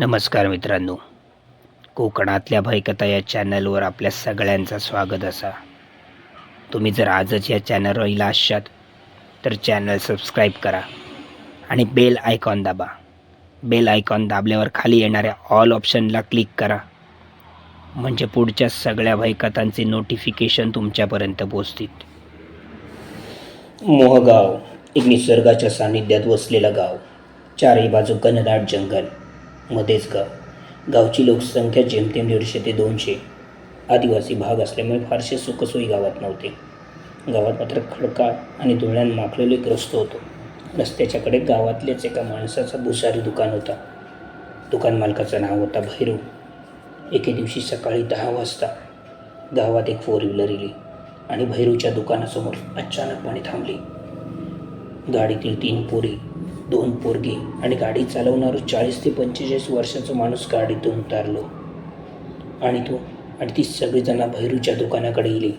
नमस्कार मित्रांनो. कोकणातल्या भयकथा या चॅनलवर आपल्या सगळ्यांचं स्वागत असा. तुम्ही जर आजच या चॅनलवर येला असाल तर चॅनल सबस्क्राईब करा आणि बेल आयकॉन दाबा. बेल आयकॉन दाबल्यावर खाली येणाऱ्या ऑल ऑप्शनला क्लिक करा. म्हणजे पुढच्या सगळ्या भयकथांचे नोटिफिकेशन तुमच्यापर्यंत पोचतील मोहगाव एक निसर्गाच्या सानिध्यात वसलेलं गाव. चारही बाजू घनदाट जंगल. मध्येच गाव गावची लोकसंख्या जेमतेम दीडशे ते दोनशे. आदिवासी भाग असल्यामुळे फारसे सुखसोयी गावात नव्हते. गावात मात्र खडकाळ आणि धुळ्यान माखलेले ग्रस्त होतो. रस्त्याच्याकडे गावातल्याच एका माणसाचा भुसारी दुकान होता. दुकान मालकाचं नाव होता भैरू. एके दिवशी सकाळी दहा वाजता गावात एक फोर व्हीलर इली आणि भैरूच्या दुकानासमोर अचानकपणे थांबली. गाडीतील तीन पोरी दोन पोरगी आणि गाडी चालवणारं चाळीस ते पंचेचाळीस वर्षाचा माणूस गाडीतून उतारलो. आणि तो आणि ती सगळीजणं भैरूच्या दुकानाकडे गेली.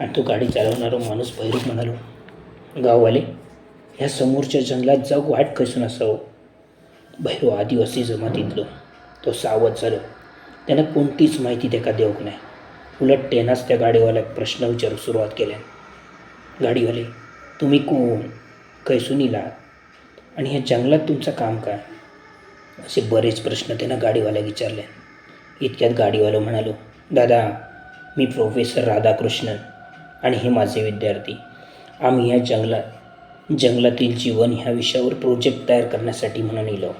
आणि तो गाडी चालवणारा माणूस भैरू म्हणालो गाववाले ह्या समोरच्या जंगलात जाऊ वाट कसून असावं भैरू आदिवासी जमातीतलो. तो सावध झालो. त्यांना कोणतीच माहिती त्याका देऊक नाही. उलट त्यानंच त्या गाडीवाल्याक प्रश्न विचारू सुरुवात केल्या. गाडीवाले तुम्ही कोण? कैसून आणि ह्या जंगलात तुमचं काम काय? असे बरेच प्रश्न त्यानं गाडीवाल्या विचारले. इतक्यात गाडीवालो म्हणालो दादा मी प्रोफेसर राधाकृष्णन आणि हे माझे विद्यार्थी. आम्ही ह्या जंगलात जंगलातील जीवन ह्या विषयावर प्रोजेक्ट तयार करण्यासाठी म्हणून येलो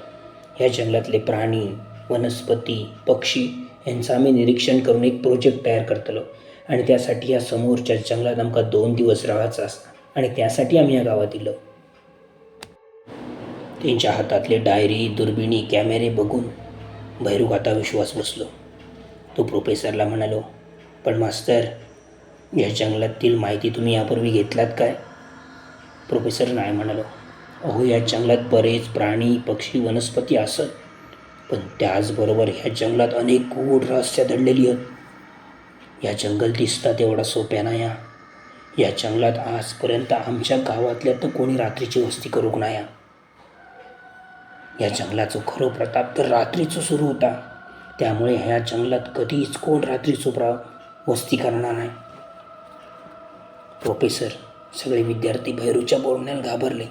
ह्या जंगलातले प्राणी वनस्पती पक्षी यांचं आम्ही निरीक्षण करून एक प्रोजेक्ट तयार करतलो. आणि त्यासाठी या समोरच्या जंगलात आमका दोन दिवस राहायचं असतं आणि त्यासाठी आम्ही या गावात येलो त्यांच्या हातातले डायरी दुर्बिणी कॅमेरे बघून भैरूक आता विश्वास बसलो. तो प्रोफेसरला म्हणालो पण मास्तर या जंगलातील माहिती तुम्ही यापूर्वी घेतलात काय? प्रोफेसर नाही म्हणालो अहो या जंगलात बरेच प्राणी पक्षी वनस्पती असत पण त्याचबरोबर ह्या जंगलात अनेक गूढ रहस्य दडलेली आहेत. या जंगल दिसता एवढा सोप्या नाही या जंगलात आजपर्यंत आमच्या गावातल्या तर कोणी रात्रीची वस्ती करूक नाही या जंगलाचं खरं प्रताप तर रात्रीचं सुरू होता. त्यामुळे ह्या जंगलात कधीच कोण रात्रीचं प्रा वस्ती करणार नाही. प्रोफेसर सगळे विद्यार्थी भैरूच्या बोलण्याला घाबरले.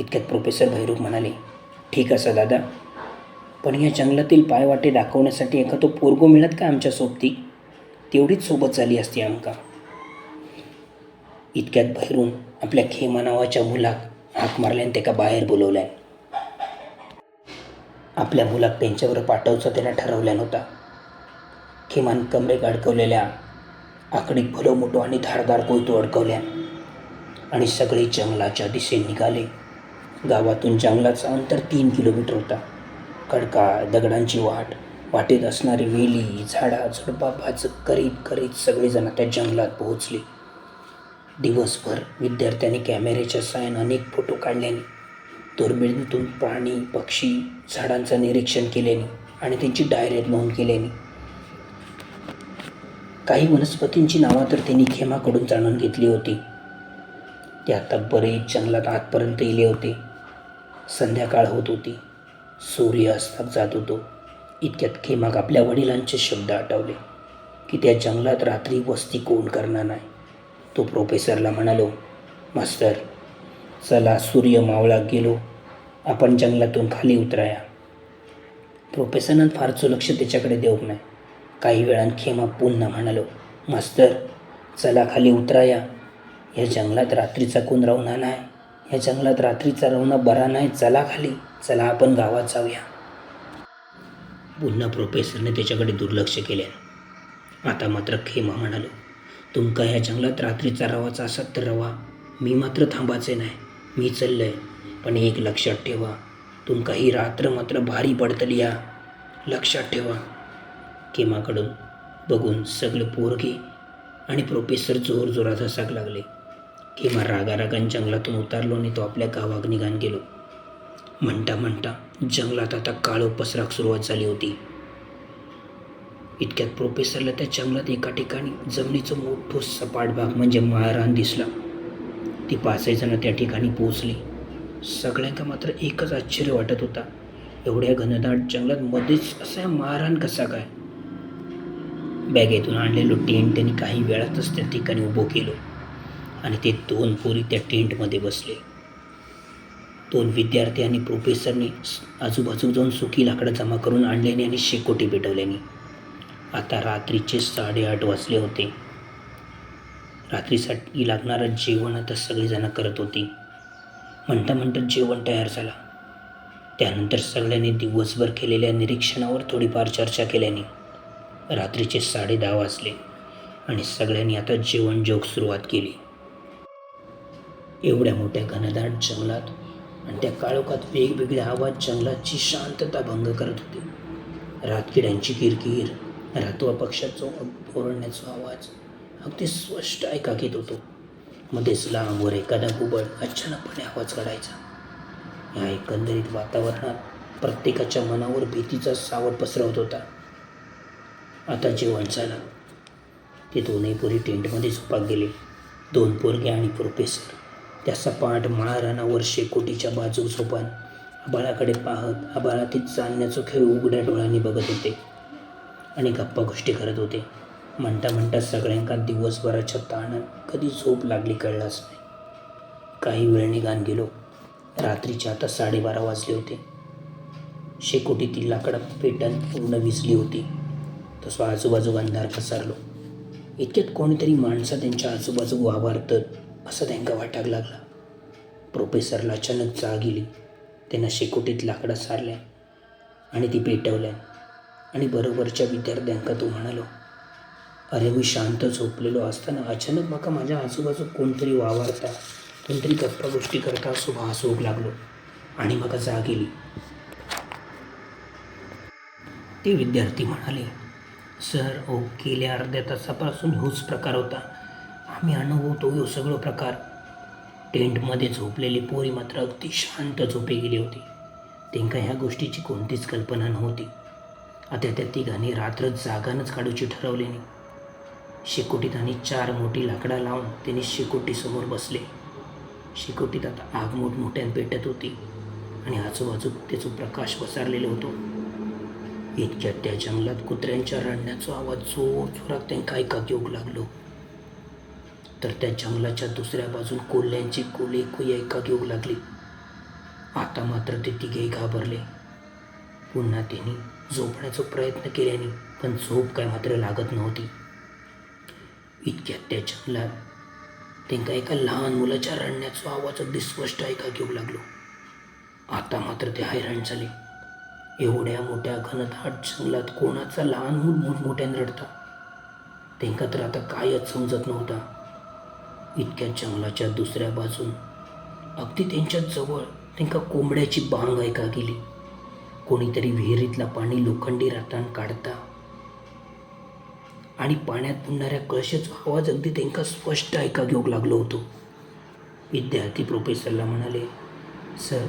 इतक्यात प्रोफेसर भैरू म्हणाले ठीक असं दादा पण या जंगलातील पायवाटे दाखवण्यासाठी एका तो पोरगो मिळत का आमच्या सोबती? तेवढीच सोबत झाली असती आमका. इतक्यात भैरून आपल्या खेमा नावाच्या मुलाक हाक मारल्याने त्याका बाहेर बोलवलाय. आपल्या मुलाक त्यांच्यावर पाठवचं त्यानं ठरवल्या नव्हता. किमान कमरेक अडकवलेल्या आकडी भलो मोठो आणि धारदार कोयतो अडकवल्या. आणि सगळे जंगलाच्या दिशेने निघाले. गावातून जंगलाचं अंतर तीन किलोमीटर होता. खडका दगडांची वाट वाटेत असणारी वेली झाडा झुडपा भाजक करीत करीत सगळेजण त्या जंगलात पोहोचले. दिवसभर विद्यार्थ्यांनी कॅमेऱ्याच्या साहाय्याने अनेक फोटो काढल्याने दुर्बिणीतून प्राणी पक्षी झाडांचं निरीक्षण केल्याने आणि त्यांची डायरीत नोंद केल्याने. काही वनस्पतींची नावं तर त्यांनी खेमाकडून जाणून घेतली होती. ते आता बरेच जंगलात आतपर्यंत येले होते. संध्याकाळ होत होती. सूर्य अस्तात जात होतो. इतक्यात खेमाग आपल्या वडिलांचे शब्द आठवले की त्या जंगलात रात्री वस्ती कोण करणार नाही? तो प्रोफेसरला म्हणालो मास्तर चला सूर्य मावळा गेलो. आपण जंगलातून खाली उतराया. प्रोफेसरनं फारचं लक्ष त्याच्याकडे देऊ नाही काही वेळान खेमा पुन्हा म्हणालो मास्तर चला खाली उतराया. या जंगलात रात्रीचा कोण रवना नाही या जंगलात रात्रीचा रवना बरा नाही चला खाली. चला आपण गावात जाऊया. पुन्हा प्रोफेसरने त्याच्याकडे दुर्लक्ष केले. आता मात्र खेमा म्हणालो तुमका या जंगलात रात्रीचा रवाचा असत तर रवा. मी मात्र थांबायचे नाही मी चाललंय. पण एक लक्षात ठेवा तुमका ही रात्र मात्र भारी पडतली या. लक्षात ठेवा. केमाकडून बघून सगळे पोरगे आणि प्रोफेसर जोर जोरात हसाक लागले. केमा रागारागान जंगलातून उतारलो आणि तो आपल्या गावाक निघान गेलो. म्हणता म्हणता जंगलात आता काळो पसराक सुरुवात झाली होती. इतक्यात प्रोफेसरला त्या जंगलात एका ठिकाणी जमिनीचं मोठं सपाट भाग म्हणजे माळरान दिसला. ती पाचही जण त्या ठिकाणी पोहोचली. सगळ्यांका मात्र एकच आश्चर्य वाटत होता. एवढ्या घनदाट जंगलात मध्येच असा मारहाण कसा काय? बॅगेतून आणलेलो टेंट त्यांनी काही वेळातच त्या ठिकाणी उभं केलं आणि ते दोन पोरी त्या टेंटमध्ये बसले. दोन विद्यार्थी आणि प्रोफेसरने आजूबाजू जाऊन सुकी लाकडं जमा करून आणल्याने आणि शेकोटी पेटवल्याने. आता रात्रीचे साडेआठ वाजले होते. रात्रीसाठी लागणारं जेवण आता सगळीजणं करत होती. म्हणता म्हणता जेवण तयार झाला. त्यानंतर सगळ्यांनी दिवसभर केलेल्या निरीक्षणावर थोडीफार चर्चा केल्याने रात्रीचे साडे दहा वाजले आणि सगळ्यांनी आता जेवण जोग सुरुवात केली. एवढ्या मोठ्या घनदाट जंगलात आणि त्या काळोखात वेगवेगळे आवाज जंगलाची शांतता भंग करत होते. रातकिड्यांची किरकिर रातवा पक्षाचा ओरडण्याचा आवाज अगदी स्पष्ट ऐकाक घेत होतो. मध्येच लांबवर एखादा गुबळ अचानकपणे आवाज काढायचा. या एकंदरीत वातावरणात प्रत्येकाच्या मनावर भीतीचा सावट पसरवत होता. आता जेवण झालं. ते दोन्ही पोरी टेंटमध्ये झोपात गेले. दोन पोरगे आणि प्रोफेसर. त्या सपाट माळरानावर शेकोटीच्या बाजू झोपान. आबाळाकडे पाहत आबाळातील चालण्याचं खेळ उघड्या डोळ्यांनी बघत होते. आणि गप्पा गोष्टी करत होते. म्हणता म्हणता सगळ्यांका दिवसभराच्या ताणात कधी झोप लागली कळलाच नाही. काही वेळ निघान गेलो. रात्रीचे आता साडेबारा वाजले होते. शेकोटीतील लाकडं पेटण पूर्ण विजली होती. तसं आजूबाजू अंधार पसरलो. इतक्यात कोणीतरी माणसं त्यांच्या आजूबाजू वावरतात असं त्यांना वाटाक लागला. प्रोफेसरला अचानक जाग गेली त्यांना शेकोटीत लाकडं सारल्या आणि ती पेटवल्या. आणि बरोबरच्या विद्यार्थ्यांका तो म्हणालो अरे मी शांत झोपलेलो असताना अचानक माका माझ्या आजूबाजू कोणतरी वावरता कोणतरी गप्पा गोष्टी करता असो भासोक लागलो आणि म्हाका जाग गेली ते विद्यार्थी म्हणाले सर ओ गेल्या अर्ध्या तासापासून ह्योच प्रकार होता. आम्ही अनुभवतो हो सगळं प्रकार. टेंटमध्ये झोपलेली पोरी मात्र अगदी शांत झोपे गेली होती. त्यांका ह्या गोष्टीची कोणतीच कल्पना नव्हती. आता त्या तिघांनी रात्र जागानच काढूची ठरवल्याने शेकोटीत आणि चार मोठी लाकडा लावून त्यांनी शेकोटीसमोर बसले. शेकोटीत आता आग मोठमोठ्यान पेटत होती आणि आजूबाजू त्याचा प्रकाश पसरलेला होतो. इतक्यात त्या जंगलात कुत्र्यांच्या रडण्याचा आवाज जोर जोरात त्यांना ऐकाक येऊक लागलो. तर त्या जंगलाच्या दुसऱ्या बाजून कोल्ह्यांची कोले कुई ऐकाक येऊ लागली. आता मात्र ते तिघेही घाबरले. पुन्हा त्यांनी झोपण्याचा प्रयत्न केल्याने पण झोप काय मात्र लागत नव्हती. इतक्या त्या जंगलात एका लहान मुलाच्या रडण्याचा आवाज अगदी स्पष्ट ऐकाक घेऊ लागलो. आता मात्र ते हैराण झाले. एवढ्या मोठ्या घनदाट जंगलात कोणाचा लहान मूल मोठमोठ्याने रडता? त्यांका तर आता कायच समजत नव्हता. इतक्या जंगलाच्या दुसऱ्या बाजून अगदी त्यांच्या जवळ त्यांका कोंबड्याची बांग ऐका गेली. कोणीतरी विहिरीतला पाणी लोखंडी रातान काढता आणि पाण्यात बुडणाऱ्या कळशेचा आवाज अगदी त्यांका स्पष्ट ऐका घेऊ लागलो होतो. विद्यार्थी प्रोफेसरला म्हणाले सर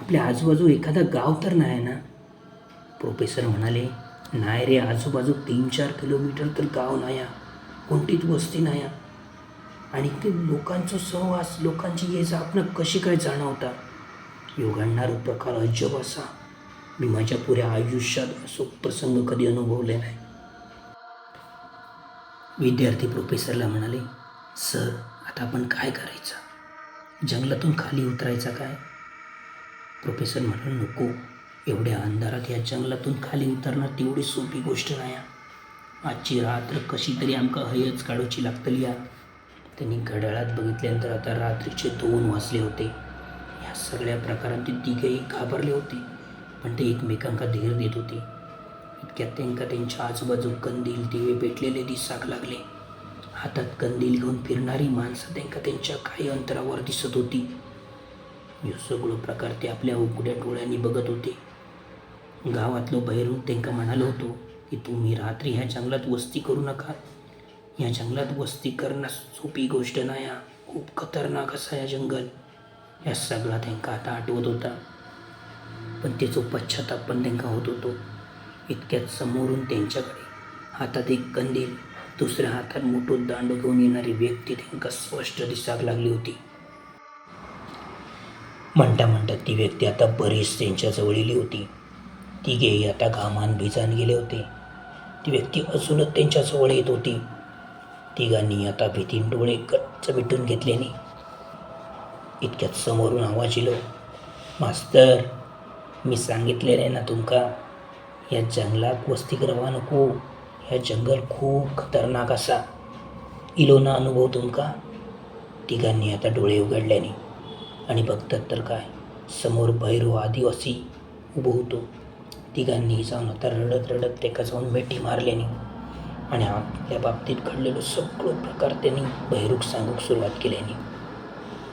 आपल्या आजूबाजू एखादा गाव तर नाही ना? प्रोफेसर म्हणाले नाही रे आजूबाजू तीन चार किलोमीटर तर गाव नाही कोणतीच वस्ती नाही आणि ते लोकांचा सहवास लोकांची ये जा आपण कशी काय जाणवता? योगांणार प्रकार अजब असा. मी माझ्या पुऱ्या आयुष्यात असो प्रसंग कधी अनुभवले नाही. विद्यार्थी प्रोफेसरला म्हणाले सर आता आपण काय करायचं? जंगलातून खाली उतरायचा काय? प्रोफेसर म्हणाल नको. एवढ्या अंधारात या जंगलातून खाली उतरणं तेवढी सोपी गोष्ट नाही आजची रात्र कशी तरी आमका हयच काढूची लागतली या त्यांनी घड्याळात बघितल्यानंतर आता रात्रीचे दोन वाजले होते. या सगळ्या प्रकारात ते तिघेही घाबरले होते पण ते एकमेकांका धीर देत होते. इतक्यात त्यांका त्यांच्या आजूबाजू कंदील दिवे पेटलेले दिसाक लागले. हातात कंदील घेऊन फिरणारी माणसं त्यांका त्यांच्या काही अंतरावर दिसत होती. हे सगळं प्रकार ते आपल्या उघड्या डोळ्यांनी बघत होते. गावातलो बहिरून त्यांका म्हणालो होतो की तुम्ही रात्री ह्या जंगलात वस्ती करू नका. या जंगलात वस्ती करणं सोपी गोष्ट नाही हा. खूप खतरनाक असा या जंगल. या सगळा त्यांका आता आठवत होता. पण त्याचो पश्चाताप पण त्यांका होत होतो. इतक्यात समोरून त्यांच्याकडे हातात एक कंदील दुसऱ्या हातात मोठं दांड घेऊन येणारी व्यक्ती त्यांका स्पष्ट दिसाक लागली होती. म्हणता म्हणता ती व्यक्ती आता बरीच त्यांच्या जवळली होती. तिघेही आता घामान भिजान गेले होते. ती व्यक्ती अजूनच त्यांच्याजवळ येत होती. तिघांनी आता भीतीन डोळे गच्च मिटून घेतल्याने इतक्यात समोरून आवाज येलो मास्तर मी सांगितलेलं आहे ना तुमका? या जंगलात वस्ती करवा नको. ह्या जंगल खूप खतरनाक असा. इलोना अनुभव तुमका? तिघांनी आता डोळे उघडल्याने. आणि बघतात तर काय? समोर भैरव आदिवासी उभं होतो. तिघांनी जाऊन आता रडत रडत त्याका जाऊन मिठी मारल्याने. आणि आपल्या बाबतीत घडलेलं सगळं प्रकार त्यांनी भैरूक सांगूक सुरुवात केल्याने.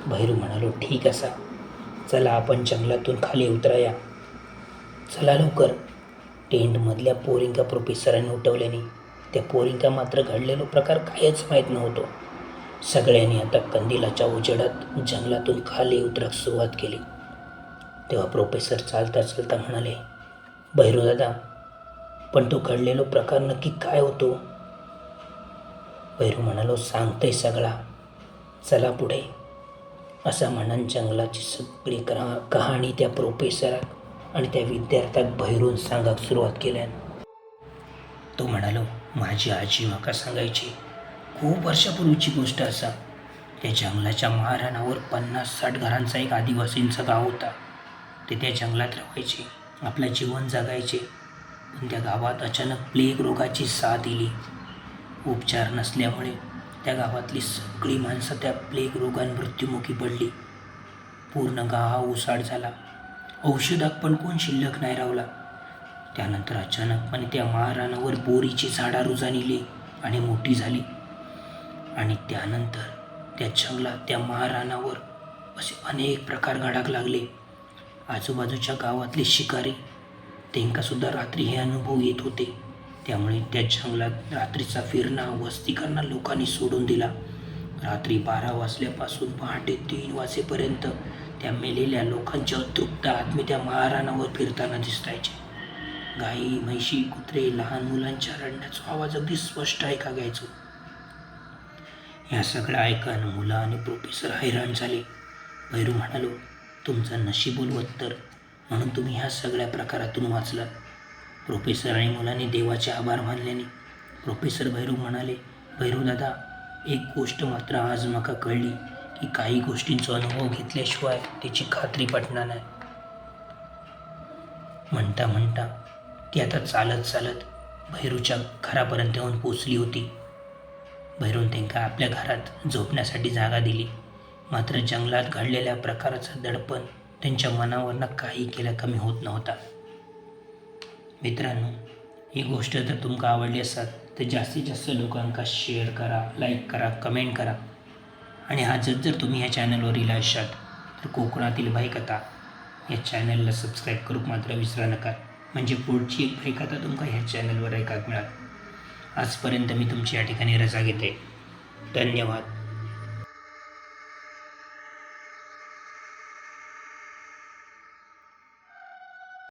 भैरू म्हणालो ठीक असा. चला आपण जंगलातून खाली उतराया. चला लवकर. टेंटमधल्या पोरिंका प्रोफेसरांनी उठवल्याने त्या पोरिंका मात्र घडलेलो प्रकार कायच माहीत नव्हतो. सगळ्यांनी आता कंदिलाच्या उजेडात जंगलातून खाली उतरक सुरुवात केली. तेव्हा प्रोफेसर चालता चालता म्हणाले भैरू दादा पण तो घडलेलो प्रकार नक्की काय होतो? भैरू म्हणालो सांगतोय सगळा. चला पुढे. असं म्हणून जंगलाची सगळी कहा कहाणी त्या प्रोफेसराक आणि त्या विद्यार्थ्याक भैरून सांगाक सुरुवात केल्यान तो म्हणालो माझी आजी म्हाका सांगायची खूप वर्षापूर्वीची गोष्ट असा. त्या जंगलाच्या महाराणावर पन्नास साठ घरांचा एक आदिवासींचा गाव होता. ते त्या जंगलात राहायचे आपलं जीवन जगायचे. पण त्या गावात अचानक प्लेग रोगाची साथ दिली उपचार नसल्यामुळे त्या गावातली सगळी माणसं त्या प्लेग रोगान मृत्युमुखी पडली. पूर्ण गाव उसाड झाला. औषधात पण कोण शिल्लक नाही रावला. त्यानंतर अचानकपणे त्या महाराणावर बोरीची झाडा रुजानिली आणि मोठी झाली. आणि त्यानंतर त्या जंगलात त्या महाराणावर असे अनेक प्रकार घडाक लागले. आजूबाजूच्या गावातले शिकारी त्यांकासुद्धा रात्री हे अनुभव येत होते. त्यामुळे त्या जंगलात रात्रीचा फिरणं वस्ती करणं लोकांनी सोडून दिला. रात्री बारा वाजल्यापासून पहाटे तीन वाजेपर्यंत त्या मेलेल्या लोकांच्या अतृप्त आत्मे त्या महाराणावर फिरताना दिसतायचे. गाई म्हैशी कुत्रे लहान मुलांच्या रडण्याचा आवाज अगदी स्पष्ट ऐका घ्यायचो? ह्या सगळं ऐकून मुलं आणि प्रोफेसर हैराण झाले. भैरू म्हणालो तुमचं नशीब तर. म्हणून तुम्ही ह्या सगळ्या प्रकारातून वाचलात. प्रोफेसर आणि मुलांनी देवाचे आभार मानल्याने. प्रोफेसर भैरू म्हणाले भैरू दादा एक गोष्ट मात्र आज माका कळली. की काही गोष्टींचा अनुभव घेतल्याशिवाय त्याची खात्री पटणार नाही. म्हणता म्हणता ती आता चालत चालत भैरूच्या घरापर्यंत येऊन पोचली होती. भैरून त्यांका आपल्या घरात झोपण्यासाठी जागा दिली. मात्र जंगलात घडलेल्या प्रकाराचं दडपण त्यांच्या मनावरनं काही केल्या कमी होत नव्हता. मित्रांनो ही गोष्ट जर तुमका आवडली असाल तर जास्तीत जास्त लोकांका शेअर करा लाईक करा कमेंट करा. आणि हा जर जर तुम्ही ह्या चॅनलवर इला असाल तर कोकणातील भाईकथा या चॅनलला सबस्क्राईब करूक मात्र विसरा नका. म्हणजे पुढची एक भाईकथा तुमका ह्या चॅनलवर ऐकायला मिळाल. आजपर्यंत मी तुमची या ठिकाणी रजा घेते. धन्यवाद.